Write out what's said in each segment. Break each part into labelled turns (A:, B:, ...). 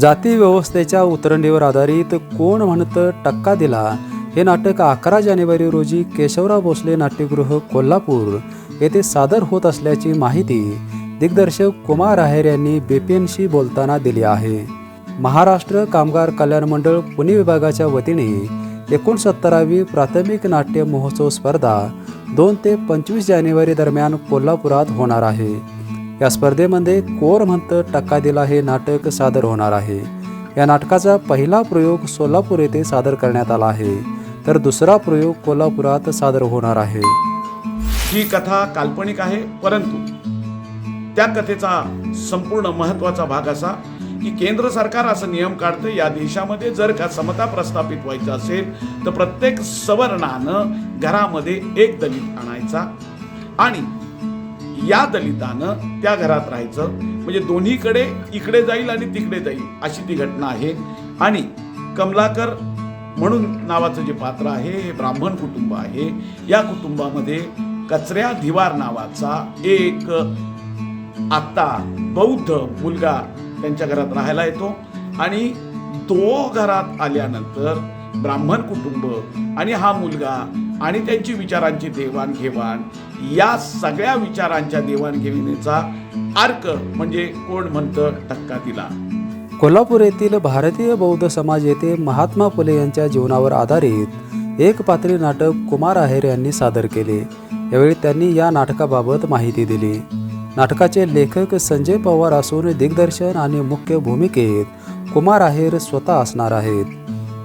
A: जाती व्यवस्थेच्या उतरंडीवर आधारित कोण म्हणतं टक्का दिला? हे नाटक अकरा जानेवारी रोजी केशवराव भोसले नाट्यगृह कोल्हापूर येथे सादर होत असल्याची माहिती दिग्दर्शक कुमार आहेर यांनी बीपीएनशी बोलताना दिली आहे. महाराष्ट्र कामगार कल्याण मंडळ पुणे विभागाच्या वतीने एकोणसत्तरावी प्राथमिक नाट्य महोत्सव स्पर्धा दोन ते पंचवीस जानेवारी दरम्यान कोल्हापुरात होणार आहे. या स्पर्धेमध्ये कोर म्हणतं टक्का दिला हे नाटक सादर होणार आहे. या नाटकाचा पहिला प्रयोग सोलापूर येथे सादर करण्यात आला आहे. तर दुसरा प्रयोग कोल्हापुरात सादर होणार आहे.
B: ही कथा काल्पनिक आहे परंतु त्या कथेचा संपूर्ण महत्त्वाचा भाग असा की केंद्र सरकार असं नियम काढतं या देशामध्ये जर का समता प्रस्थापित व्हायचं असेल तर प्रत्येक सवर्णानं घरामध्ये एक दलित आणायचा आणि या दलितानं त्या घरात राहायचं. म्हणजे दोन्हीकडे इकडे जाईल आणि तिकडे जाईल अशी ती घटना आहे. आणि कमलाकर म्हणून नावाचं जे पात्र आहे हे ब्राह्मण कुटुंब आहे. या कुटुंबामध्ये कचऱ्या धिवार नावाचा एक आत्ता बौद्ध मुलगा त्यांच्या घरात राहायला येतो. आणि तो घरात आल्यानंतर ब्राह्मण कुटुंब आणि हा मुलगा आणि त्यांची विचारांची देवाणघेवाण या सगळ्या विचारांच्या देवाणघेवाणीचा अर्क म्हणजे कोण म्हणतं धक्का दिला.
A: कोल्हापूर येथील भारतीय बौद्ध समाज येथे महात्मा फुले यांच्या जीवनावर आधारित एक पात्री नाटक कुमार आहेर यांनी सादर केले. यावेळी त्यांनी या नाटकाबाबत माहिती दिली. नाटकाचे लेखक संजय पवार असून दिग्दर्शन आणि मुख्य भूमिकेत कुमार आहेर स्वतः असणार आहेत.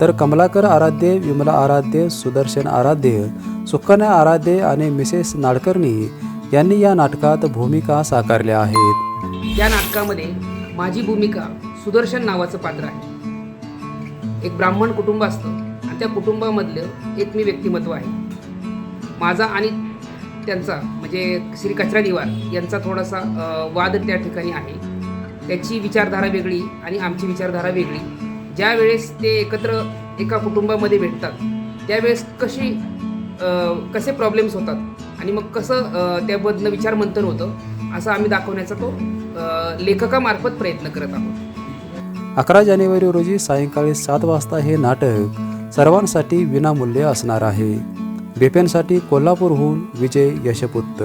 A: तर कमलाकर आराध्य विमला आराध्य सुदर्शन आराध्य सुकन्या आराध्य आणि मिसेस नाडकर्णी यांनी या नाटकात भूमिका साकारल्या आहेत.
C: या नाटकामध्ये माझी भूमिका सुदर्शन नावाचं पात्र आहे. एक ब्राह्मण कुटुंब असतं आणि त्या कुटुंबामधलं एक मी व्यक्तिमत्व आहे. माझा आणि त्यांचा म्हणजे श्री कचरा दिवार यांचा थोडासा वाद त्या ठिकाणी आहे. त्याची विचारधारा वेगळी आणि आमची विचारधारा वेगळी. ज्या वेळेस ते एकत्र एका कुटुंबामध्ये भेटतात त्यावेळेस कशी कसे प्रॉब्लेम्स होतात आणि मग कसं त्याबद्दल विचारमंथन होतं असं आम्ही दाखवण्याचा तो लेखकामार्फत प्रयत्न करत आहोत.
A: अकरा जानेवारी रोजी सायंकाळी सात वाजता हे नाटक सर्वांसाठी विनामूल्य असणार आहे. बेपेनसाठी कोल्हापूरहून विजय यशपुत्त.